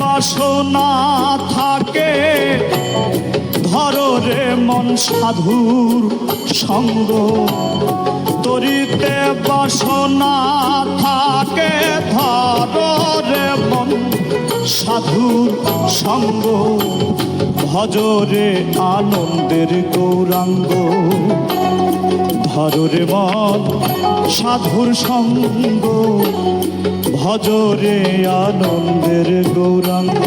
বাসনা থাকে ধরো রে মন সাধুর সঙ্গ। তরিতে বাসনা থাকে ধরো রে মন সাধুর সঙ্গ। ভজরে আনন্দের গৌরাঙ্গ। ধরে মন সাধুর সঙ্গ। ভজরে আনন্দের গৌরাঙ্গ।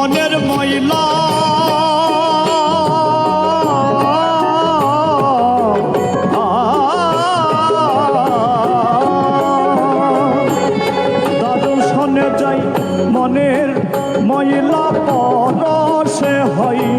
মনের ময়লা। মনের ময়লা পরশে হয়।